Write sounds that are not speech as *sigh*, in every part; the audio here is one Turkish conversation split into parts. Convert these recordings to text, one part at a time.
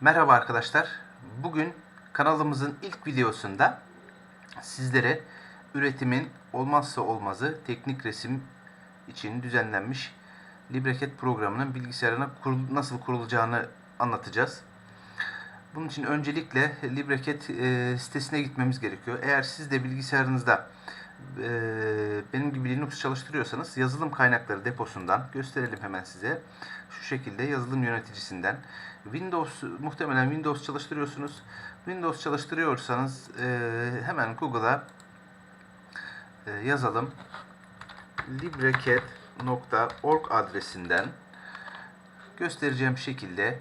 Merhaba arkadaşlar. Bugün kanalımızın ilk videosunda sizlere üretimin olmazsa olmazı teknik resim için düzenlenmiş LibreCAD programının bilgisayarına kurul- nasıl kurulacağını anlatacağız. Bunun için öncelikle LibreCAD e, sitesine gitmemiz gerekiyor. Eğer siz de bilgisayarınızda benim gibi Linux çalıştırıyorsanız yazılım kaynakları deposundan gösterelim hemen size. Şu şekilde yazılım yöneticisinden Windows muhtemelen Windows çalıştırıyorsunuz. Windows çalıştırıyorsanız e, hemen Google'a e, yazalım. librecad.org adresinden göstereceğim şekilde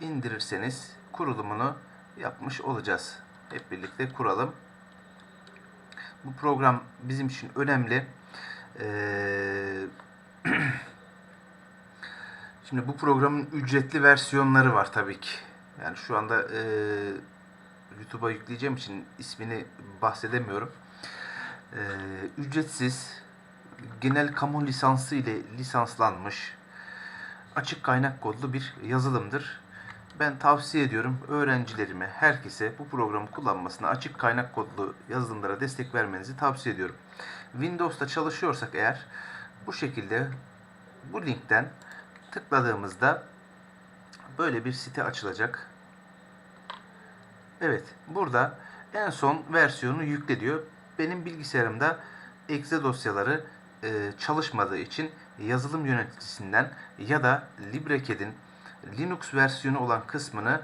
indirirseniz kurulumunu yapmış olacağız. Hep birlikte kuralım. Bu program bizim için önemli. Ee, *clears throat* şimdi bu programın ücretli versiyonları var tabii ki. Yani şu anda e, YouTube'a yükleyeceğim için ismini bahsedemiyorum. Ee, ücretsiz, genel kamu lisansı ile lisanslanmış, açık kaynak kodlu bir yazılımdır. Ben tavsiye ediyorum öğrencilerime, herkese bu programı kullanmasını, açık kaynak kodlu yazılımlara destek vermenizi tavsiye ediyorum. Windows'ta çalışıyorsak eğer bu şekilde bu linkten tıkladığımızda böyle bir site açılacak. Evet, burada en son versiyonu yükle diyor. Benim bilgisayarımda exe dosyaları e, çalışmadığı için yazılım yöneticisinden ya da LibreCAD'in Linux versiyonu olan kısmını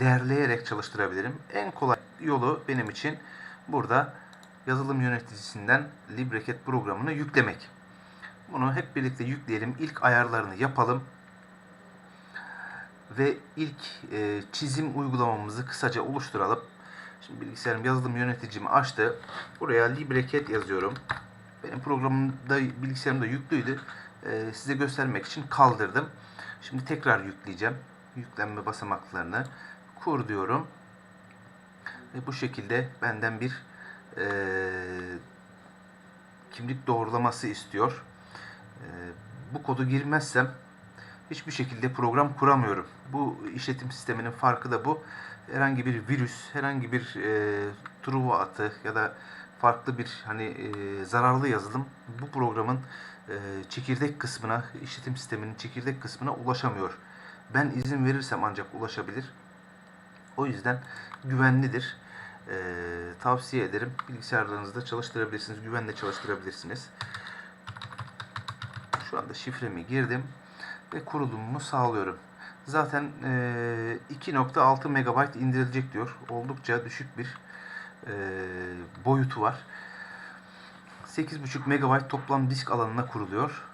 derleyerek çalıştırabilirim. En kolay yolu benim için burada yazılım yöneticisinden LibreCAD programını yüklemek. Bunu hep birlikte yükleyelim. İlk ayarlarını yapalım. Ve ilk e, çizim uygulamamızı kısaca oluşturalım. Şimdi bilgisayarım yazılım yöneticimi açtı. Buraya LibreCAD yazıyorum. Benim programımda bilgisayarımda yüklüydü. E, size göstermek için kaldırdım. Şimdi tekrar yükleyeceğim. Yüklenme basamaklarını kur diyorum. Ve bu şekilde benden bir e, kimlik doğrulaması istiyor. E, bu kodu girmezsem hiçbir şekilde program kuramıyorum. Bu işletim sisteminin farkı da bu. Herhangi bir virüs, herhangi bir e, truva atı ya da farklı bir hani e, zararlı yazılım bu programın e, çekirdek kısmına, işletim sisteminin çekirdek kısmına ulaşamıyor. Ben izin verirsem ancak ulaşabilir. O yüzden güvenlidir. E, tavsiye ederim. Bilgisayarlarınızda çalıştırabilirsiniz. Güvenle çalıştırabilirsiniz. Şu anda şifremi girdim ve kurulumumu sağlıyorum. Zaten e, 2.6 MB indirilecek diyor. Oldukça düşük bir e, boyutu var. 8.5 MB toplam disk alanına kuruluyor.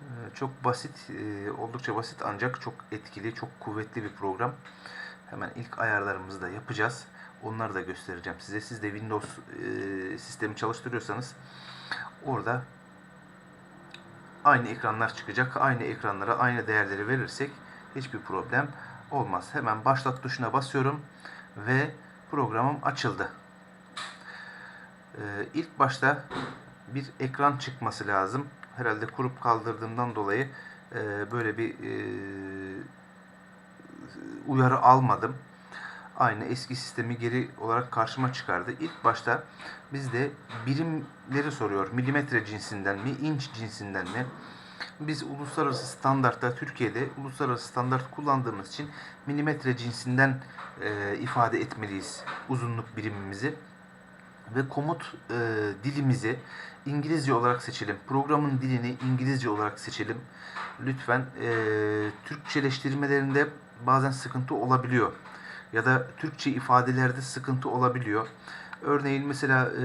E, çok basit, e, oldukça basit ancak çok etkili, çok kuvvetli bir program. Hemen ilk ayarlarımızı da yapacağız. Onları da göstereceğim size. Siz de Windows e, sistemi çalıştırıyorsanız orada aynı ekranlar çıkacak. Aynı ekranlara aynı değerleri verirsek hiçbir problem olmaz. Hemen başlat tuşuna basıyorum ve programım açıldı. Ee, ilk başta bir ekran çıkması lazım. Herhalde kurup kaldırdığımdan dolayı e, böyle bir e, uyarı almadım. Aynı eski sistemi geri olarak karşıma çıkardı. İlk başta bizde birimleri soruyor. Milimetre cinsinden mi, inç cinsinden mi? Biz uluslararası standartta Türkiye'de uluslararası standart kullandığımız için milimetre cinsinden e, ifade etmeliyiz uzunluk birimimizi ve komut e, dilimizi İngilizce olarak seçelim. Programın dilini İngilizce olarak seçelim. Lütfen e, Türkçeleştirmelerinde bazen sıkıntı olabiliyor. Ya da Türkçe ifadelerde sıkıntı olabiliyor. Örneğin mesela e,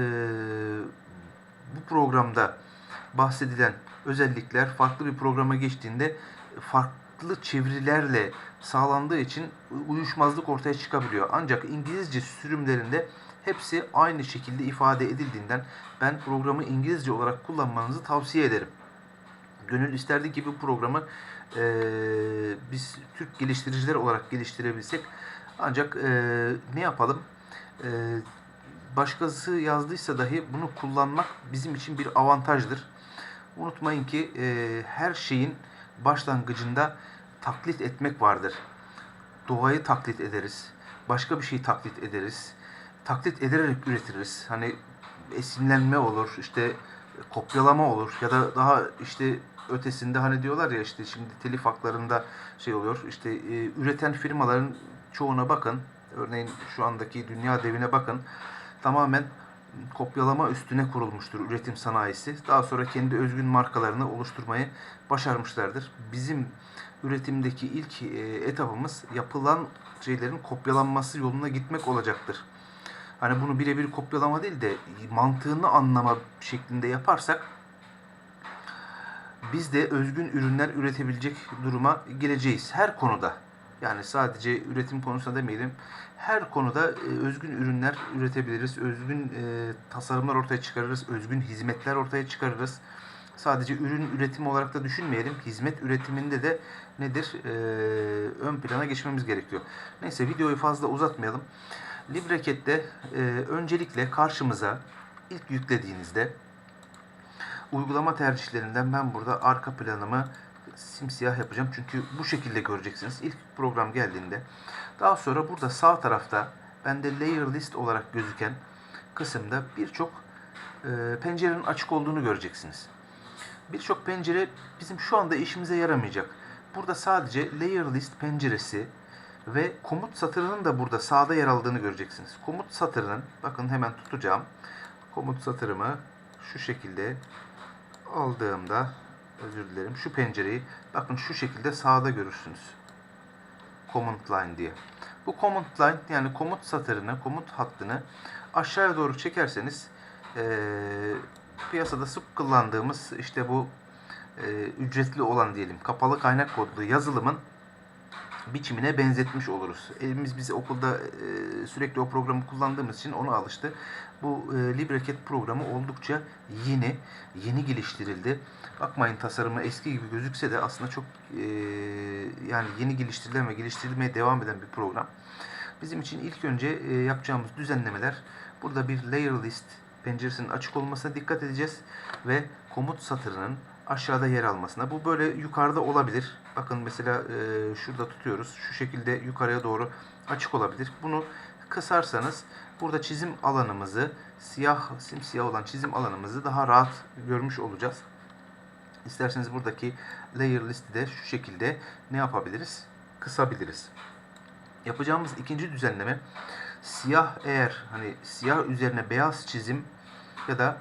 bu programda bahsedilen özellikler farklı bir programa geçtiğinde farklı çevirilerle sağlandığı için uyuşmazlık ortaya çıkabiliyor. Ancak İngilizce sürümlerinde hepsi aynı şekilde ifade edildiğinden ben programı İngilizce olarak kullanmanızı tavsiye ederim. Gönül isterdi ki bu programı e, biz Türk geliştiriciler olarak geliştirebilsek ancak e, ne yapalım? E, başkası yazdıysa dahi bunu kullanmak bizim için bir avantajdır. Unutmayın ki e, her şeyin başlangıcında taklit etmek vardır. doğayı taklit ederiz. Başka bir şeyi taklit ederiz. Taklit ederek üretiriz. Hani esinlenme olur, işte kopyalama olur ya da daha işte ötesinde hani diyorlar ya işte şimdi telif haklarında şey oluyor. İşte e, üreten firmaların çoğuna bakın. Örneğin şu andaki dünya devine bakın. Tamamen kopyalama üstüne kurulmuştur üretim sanayisi. Daha sonra kendi özgün markalarını oluşturmayı başarmışlardır. Bizim üretimdeki ilk e, etapımız yapılan şeylerin kopyalanması yoluna gitmek olacaktır. Hani bunu birebir kopyalama değil de mantığını anlama şeklinde yaparsak biz de özgün ürünler üretebilecek duruma geleceğiz. Her konuda. Yani sadece üretim konusunda demeyelim. Her konuda e, özgün ürünler üretebiliriz. Özgün e, tasarımlar ortaya çıkarırız. Özgün hizmetler ortaya çıkarırız. Sadece ürün üretimi olarak da düşünmeyelim. Hizmet üretiminde de nedir? E, ön plana geçmemiz gerekiyor. Neyse videoyu fazla uzatmayalım. LibreCAD'de e, öncelikle karşımıza ilk yüklediğinizde uygulama tercihlerinden ben burada arka planımı simsiyah yapacağım. Çünkü bu şekilde göreceksiniz. İlk program geldiğinde. Daha sonra burada sağ tarafta bende layer list olarak gözüken kısımda birçok e, pencerenin açık olduğunu göreceksiniz. Birçok pencere bizim şu anda işimize yaramayacak. Burada sadece layer list penceresi ve komut satırının da burada sağda yer aldığını göreceksiniz. Komut satırının bakın hemen tutacağım. Komut satırımı şu şekilde aldığımda özür dilerim şu pencereyi bakın şu şekilde sağda görürsünüz. Command line diye. Bu command line yani komut satırını, komut hattını aşağıya doğru çekerseniz eee, piyasada sık kullandığımız işte bu eee, ücretli olan diyelim kapalı kaynak kodlu yazılımın biçimine benzetmiş oluruz. Elimiz bizi okulda e, sürekli o programı kullandığımız için ona alıştı. Bu e, LibreCAD programı oldukça yeni, yeni geliştirildi. Bakmayın tasarımı eski gibi gözükse de aslında çok e, yani yeni geliştirilen ve geliştirilmeye devam eden bir program. Bizim için ilk önce e, yapacağımız düzenlemeler burada bir layer list penceresinin açık olmasına dikkat edeceğiz ve komut satırının aşağıda yer almasına. Bu böyle yukarıda olabilir. Bakın mesela e, şurada tutuyoruz. Şu şekilde yukarıya doğru açık olabilir. Bunu kısarsanız burada çizim alanımızı siyah simsiyah olan çizim alanımızı daha rahat görmüş olacağız. İsterseniz buradaki layer listi de şu şekilde ne yapabiliriz? Kısabiliriz. Yapacağımız ikinci düzenleme siyah eğer hani siyah üzerine beyaz çizim ya da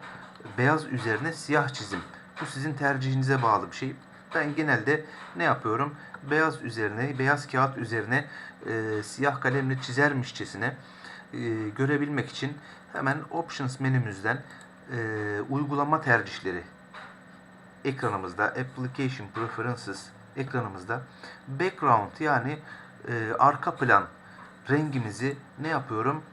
beyaz üzerine siyah çizim. Bu sizin tercihinize bağlı bir şey. Ben genelde ne yapıyorum? Beyaz üzerine, beyaz kağıt üzerine e, siyah kalemle çizermişçesine e, görebilmek için hemen Options menümüzden e, uygulama tercihleri ekranımızda Application Preferences ekranımızda background yani e, arka plan rengimizi ne yapıyorum?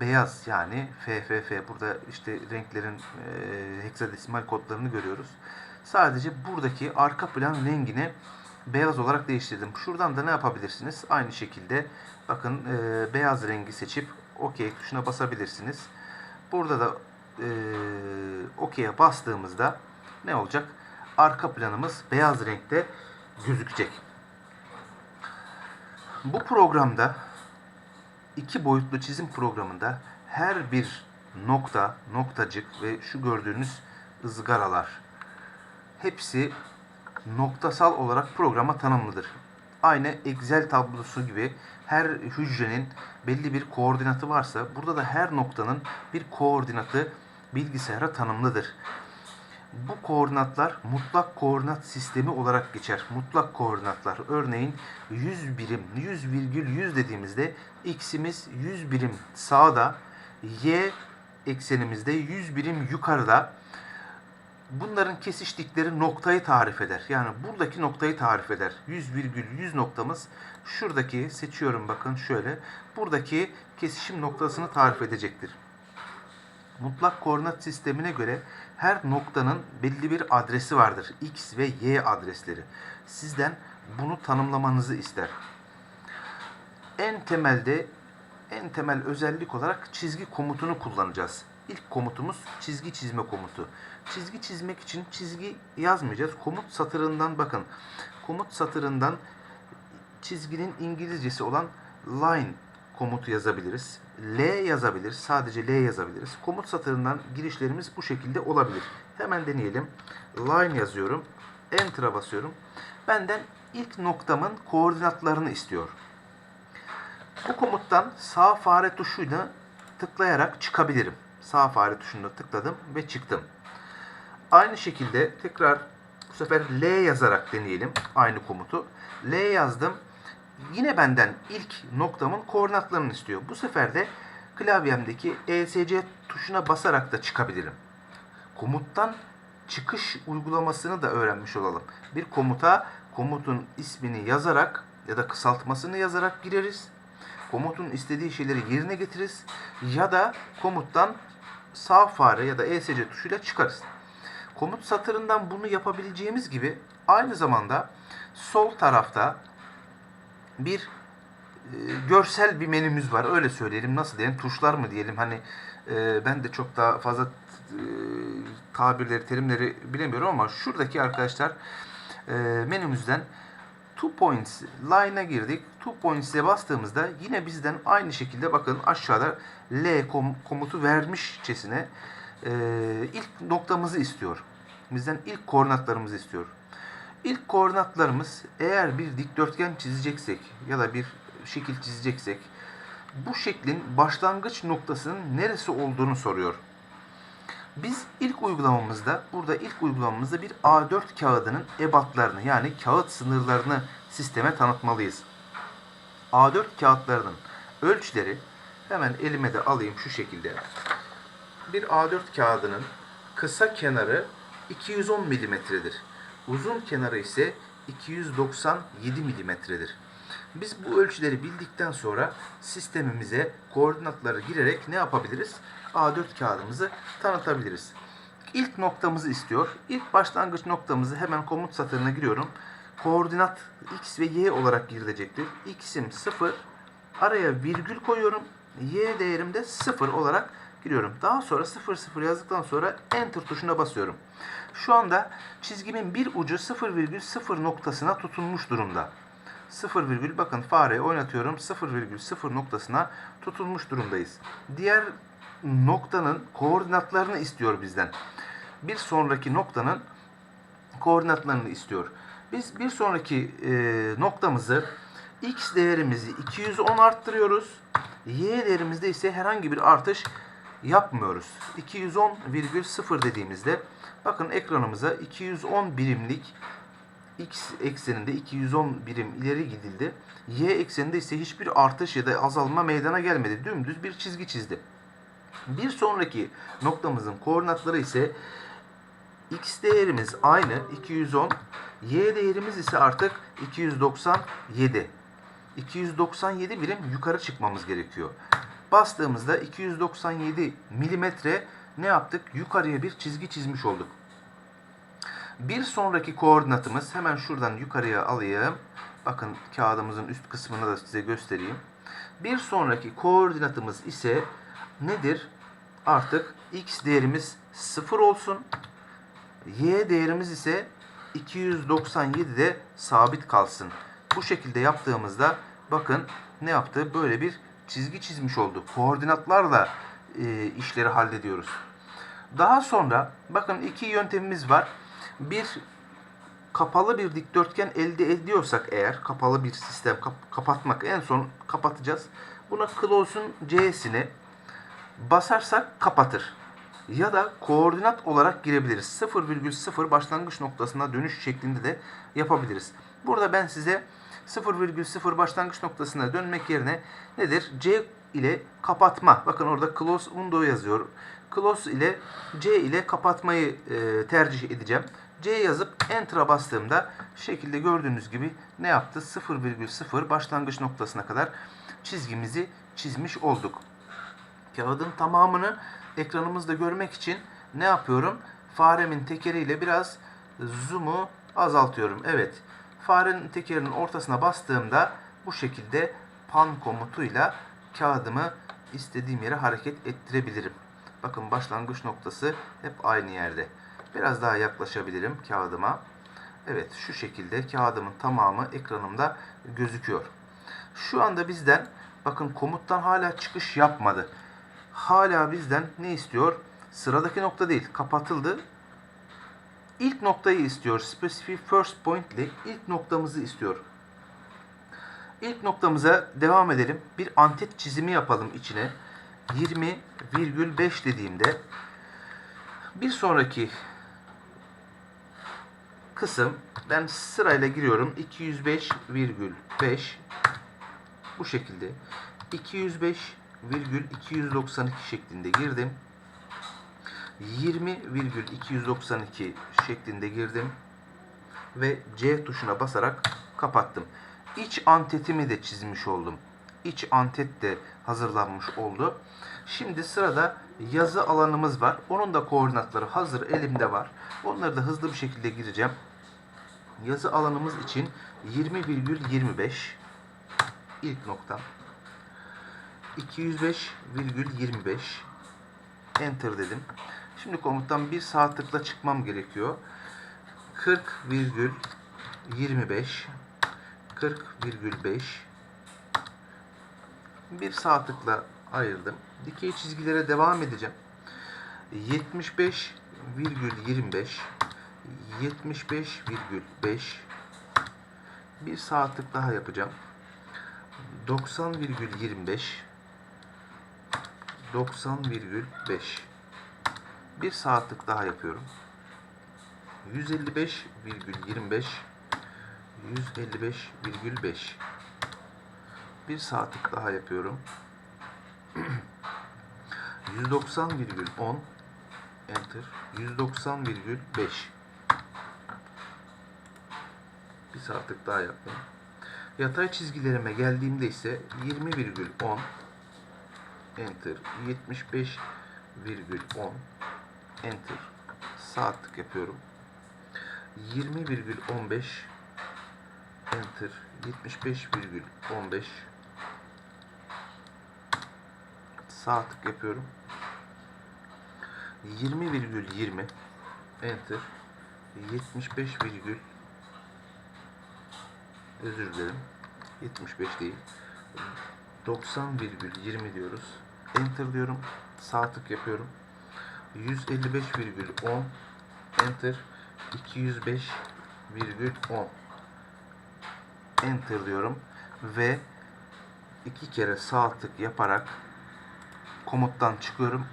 Beyaz yani FFF burada işte renklerin e, heksadesimal kodlarını görüyoruz. Sadece buradaki arka plan rengini beyaz olarak değiştirdim. Şuradan da ne yapabilirsiniz? Aynı şekilde bakın e, beyaz rengi seçip OK tuşuna basabilirsiniz. Burada da e, OK'ye bastığımızda ne olacak? Arka planımız beyaz renkte gözükecek. Bu programda iki boyutlu çizim programında her bir nokta, noktacık ve şu gördüğünüz ızgaralar hepsi noktasal olarak programa tanımlıdır. Aynı Excel tablosu gibi her hücrenin belli bir koordinatı varsa burada da her noktanın bir koordinatı bilgisayara tanımlıdır. Bu koordinatlar mutlak koordinat sistemi olarak geçer. Mutlak koordinatlar örneğin 100 birim 100 virgül 100 dediğimizde x'imiz 100 birim sağda y eksenimizde 100 birim yukarıda bunların kesiştikleri noktayı tarif eder. Yani buradaki noktayı tarif eder. 100 virgül 100 noktamız şuradaki seçiyorum bakın şöyle. Buradaki kesişim noktasını tarif edecektir. Mutlak koordinat sistemine göre her noktanın belli bir adresi vardır. X ve Y adresleri. Sizden bunu tanımlamanızı ister. En temelde en temel özellik olarak çizgi komutunu kullanacağız. İlk komutumuz çizgi çizme komutu. Çizgi çizmek için çizgi yazmayacağız. Komut satırından bakın. Komut satırından çizginin İngilizcesi olan line komutu yazabiliriz. L yazabiliriz. Sadece L yazabiliriz. Komut satırından girişlerimiz bu şekilde olabilir. Hemen deneyelim. Line yazıyorum. Enter'a basıyorum. Benden ilk noktamın koordinatlarını istiyor. Bu komuttan sağ fare tuşuyla tıklayarak çıkabilirim. Sağ fare tuşuna tıkladım ve çıktım. Aynı şekilde tekrar bu sefer L yazarak deneyelim aynı komutu. L yazdım. Yine benden ilk noktamın koordinatlarını istiyor. Bu sefer de klavyemdeki ESC tuşuna basarak da çıkabilirim. Komuttan çıkış uygulamasını da öğrenmiş olalım. Bir komuta komutun ismini yazarak ya da kısaltmasını yazarak gireriz. Komutun istediği şeyleri yerine getiririz. Ya da komuttan sağ fare ya da ESC tuşuyla çıkarız. Komut satırından bunu yapabileceğimiz gibi aynı zamanda sol tarafta bir e, görsel bir menümüz var. Öyle söyleyelim. Nasıl diyelim? Tuşlar mı diyelim? Hani e, ben de çok daha fazla e, tabirleri, terimleri bilemiyorum ama şuradaki arkadaşlar e, menümüzden two points line'a girdik. Two points'e bastığımızda yine bizden aynı şekilde bakın aşağıda L kom- komutu vermişçesine e, ilk noktamızı istiyor. Bizden ilk koordinatlarımızı istiyor. İlk koordinatlarımız eğer bir dikdörtgen çizeceksek ya da bir şekil çizeceksek bu şeklin başlangıç noktasının neresi olduğunu soruyor. Biz ilk uygulamamızda, burada ilk uygulamamızda bir A4 kağıdının ebatlarını yani kağıt sınırlarını sisteme tanıtmalıyız. A4 kağıtlarının ölçüleri hemen elime de alayım şu şekilde. Bir A4 kağıdının kısa kenarı 210 milimetredir. Uzun kenarı ise 297 milimetredir. Biz bu ölçüleri bildikten sonra sistemimize koordinatları girerek ne yapabiliriz? A4 kağıdımızı tanıtabiliriz. İlk noktamızı istiyor. İlk başlangıç noktamızı hemen komut satırına giriyorum. Koordinat x ve y olarak girilecektir. x'im 0. Araya virgül koyuyorum. y değerim de 0 olarak giriyorum. Daha sonra 0 0 yazdıktan sonra enter tuşuna basıyorum. Şu anda çizgimin bir ucu 0,0 noktasına tutunmuş durumda. 0 virgül bakın fareyi oynatıyorum 0,0 noktasına tutulmuş durumdayız. Diğer noktanın koordinatlarını istiyor bizden. Bir sonraki noktanın koordinatlarını istiyor. Biz bir sonraki e, noktamızı x değerimizi 210 arttırıyoruz. Y değerimizde ise herhangi bir artış yapmıyoruz. 210,0 dediğimizde bakın ekranımıza 210 birimlik x ekseninde 210 birim ileri gidildi. Y ekseninde ise hiçbir artış ya da azalma meydana gelmedi. Dümdüz bir çizgi çizdi. Bir sonraki noktamızın koordinatları ise x değerimiz aynı 210. Y değerimiz ise artık 297. 297 birim yukarı çıkmamız gerekiyor. Bastığımızda 297 milimetre ne yaptık? Yukarıya bir çizgi çizmiş olduk. Bir sonraki koordinatımız hemen şuradan yukarıya alayım. Bakın kağıdımızın üst kısmını da size göstereyim. Bir sonraki koordinatımız ise nedir? Artık x değerimiz 0 olsun. Y değerimiz ise 297'de sabit kalsın. Bu şekilde yaptığımızda bakın ne yaptı? Böyle bir çizgi çizmiş olduk. Koordinatlarla e, işleri hallediyoruz. Daha sonra bakın iki yöntemimiz var. Bir kapalı bir dikdörtgen elde ediyorsak eğer kapalı bir sistem kap- kapatmak en son kapatacağız. Buna close'un C'sini basarsak kapatır. Ya da koordinat olarak girebiliriz. 0,0 başlangıç noktasına dönüş şeklinde de yapabiliriz. Burada ben size 0,0 başlangıç noktasına dönmek yerine nedir? C ile kapatma. Bakın orada close window yazıyor. Close ile C ile kapatmayı e, tercih edeceğim. C yazıp Enter'a bastığımda şekilde gördüğünüz gibi ne yaptı? 0,0 başlangıç noktasına kadar çizgimizi çizmiş olduk. Kağıdın tamamını ekranımızda görmek için ne yapıyorum? Faremin tekeriyle biraz zoom'u azaltıyorum. Evet. Farenin tekerinin ortasına bastığımda bu şekilde pan komutuyla kağıdımı istediğim yere hareket ettirebilirim. Bakın başlangıç noktası hep aynı yerde. Biraz daha yaklaşabilirim kağıdıma. Evet şu şekilde kağıdımın tamamı ekranımda gözüküyor. Şu anda bizden bakın komuttan hala çıkış yapmadı. Hala bizden ne istiyor? Sıradaki nokta değil kapatıldı. İlk noktayı istiyor. Specific first point ile ilk noktamızı istiyor. İlk noktamıza devam edelim. Bir antet çizimi yapalım içine. 20,5 dediğimde bir sonraki kısım ben sırayla giriyorum. 205,5 bu şekilde 205,292 şeklinde girdim. 20,292 şeklinde girdim ve C tuşuna basarak kapattım. İç antetimi de çizmiş oldum. İç antet de hazırlanmış oldu. Şimdi sırada yazı alanımız var. Onun da koordinatları hazır elimde var. Onları da hızlı bir şekilde gireceğim. Yazı alanımız için 20,25 ilk noktam. 205,25 Enter dedim. Şimdi komuttan bir sağ tıkla çıkmam gerekiyor. 40,25 40,5 bir sağ tıkla ayırdım. Dikey çizgilere devam edeceğim. 75,25 75,5 bir sağ tık daha yapacağım. 90,25 90,5 bir sağ tık daha yapıyorum. 155,25 155,5 bir sağ tık daha yapıyorum. *clears throat* 190,10 enter 190,5 bir sağ tık daha yaptım. Yatay çizgilerime geldiğimde ise 20,10 enter 75,10 enter sağ tık yapıyorum. 20,15 enter 75,15 sağ tık yapıyorum. 20,20 enter 75, virgül özür dilerim 75 değil 90,20 diyoruz. Enter diyorum. Sağ tık yapıyorum. 155,10 Enter 205,10 Enter diyorum ve iki kere sağ tık yaparak komuttan çıkıyorum.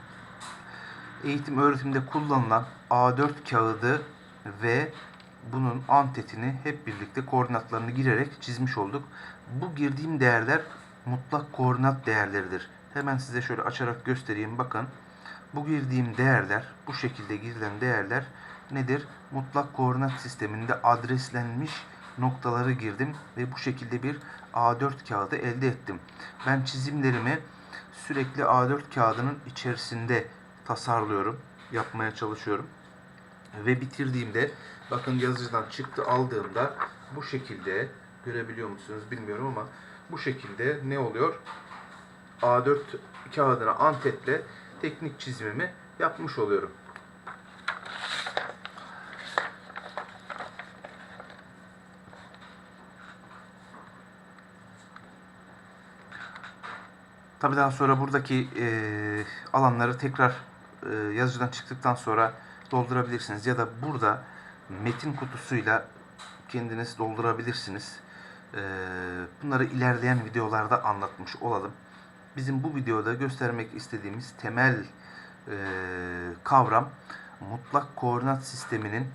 Eğitim öğretimde kullanılan A4 kağıdı ve bunun antetini hep birlikte koordinatlarını girerek çizmiş olduk. Bu girdiğim değerler mutlak koordinat değerleridir. Hemen size şöyle açarak göstereyim. Bakın bu girdiğim değerler, bu şekilde girilen değerler nedir? Mutlak koordinat sisteminde adreslenmiş noktaları girdim ve bu şekilde bir A4 kağıdı elde ettim. Ben çizimlerimi sürekli A4 kağıdının içerisinde tasarlıyorum, yapmaya çalışıyorum. Ve bitirdiğimde bakın yazıcıdan çıktı aldığımda bu şekilde görebiliyor musunuz bilmiyorum ama bu şekilde ne oluyor? A4 kağıdına antetle teknik çizimimi yapmış oluyorum. Tabii daha sonra buradaki e, alanları tekrar e, yazıcıdan çıktıktan sonra doldurabilirsiniz. Ya da burada metin kutusuyla kendiniz doldurabilirsiniz. E, bunları ilerleyen videolarda anlatmış olalım. Bizim bu videoda göstermek istediğimiz temel e, kavram mutlak koordinat sisteminin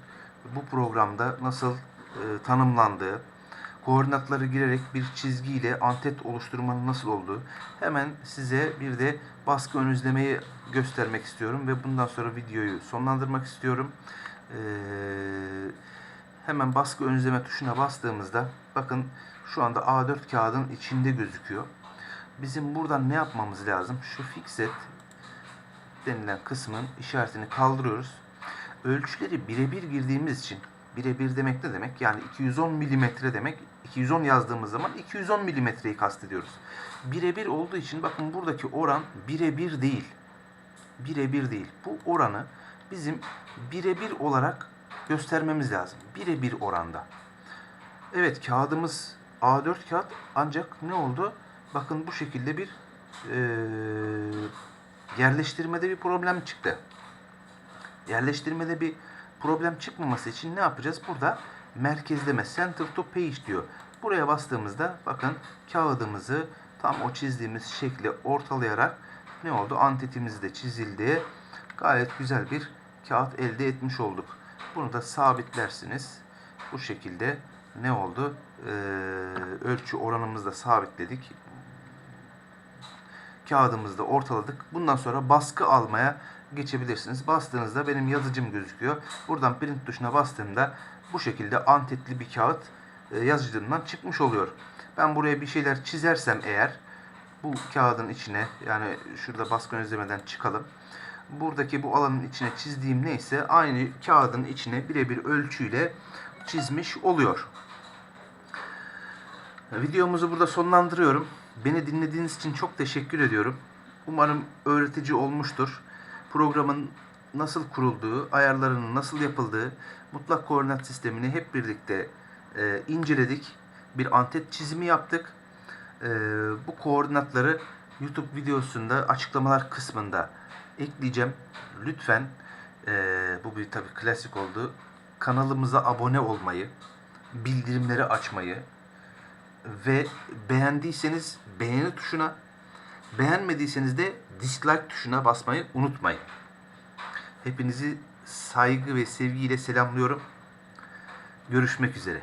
bu programda nasıl e, tanımlandığı, koordinatları girerek bir çizgiyle antet oluşturmanın nasıl olduğu. Hemen size bir de baskı ön izlemeyi göstermek istiyorum ve bundan sonra videoyu sonlandırmak istiyorum. Ee, hemen baskı ön izleme tuşuna bastığımızda bakın şu anda A4 kağıdın içinde gözüküyor. Bizim buradan ne yapmamız lazım? Şu fixet denilen kısmın işaretini kaldırıyoruz. Ölçüleri birebir girdiğimiz için birebir demek ne demek? Yani 210 milimetre demek. 210 yazdığımız zaman 210 milimetreyi kastediyoruz. Birebir olduğu için bakın buradaki oran birebir değil. Birebir değil. Bu oranı bizim birebir olarak göstermemiz lazım. Birebir oranda. Evet kağıdımız A4 kağıt ancak ne oldu? Bakın bu şekilde bir eee, yerleştirmede bir problem çıktı. Yerleştirmede bir problem çıkmaması için ne yapacağız? Burada merkezleme center to page diyor. Buraya bastığımızda bakın kağıdımızı tam o çizdiğimiz şekli ortalayarak ne oldu? Antetimiz de çizildi. Gayet güzel bir kağıt elde etmiş olduk. Bunu da sabitlersiniz. Bu şekilde ne oldu? Ee, ölçü oranımızı da sabitledik. Kağıdımızı da ortaladık. Bundan sonra baskı almaya geçebilirsiniz. Bastığınızda benim yazıcım gözüküyor. Buradan print tuşuna bastığımda bu şekilde antetli bir kağıt e, yazıcımdan çıkmış oluyor. Ben buraya bir şeyler çizersem eğer bu kağıdın içine yani şurada baskı önlemeden çıkalım. Buradaki bu alanın içine çizdiğim neyse aynı kağıdın içine birebir ölçüyle çizmiş oluyor. Videomuzu burada sonlandırıyorum. Beni dinlediğiniz için çok teşekkür ediyorum. Umarım öğretici olmuştur. Programın nasıl kurulduğu, ayarlarının nasıl yapıldığı, mutlak koordinat sistemini hep birlikte e, inceledik. Bir antet çizimi yaptık. E, bu koordinatları YouTube videosunda açıklamalar kısmında ekleyeceğim. Lütfen e, bu bir tabii klasik oldu. Kanalımıza abone olmayı, bildirimleri açmayı, ve beğendiyseniz beğeni tuşuna, beğenmediyseniz de dislike tuşuna basmayı unutmayın. Hepinizi saygı ve sevgiyle selamlıyorum. Görüşmek üzere.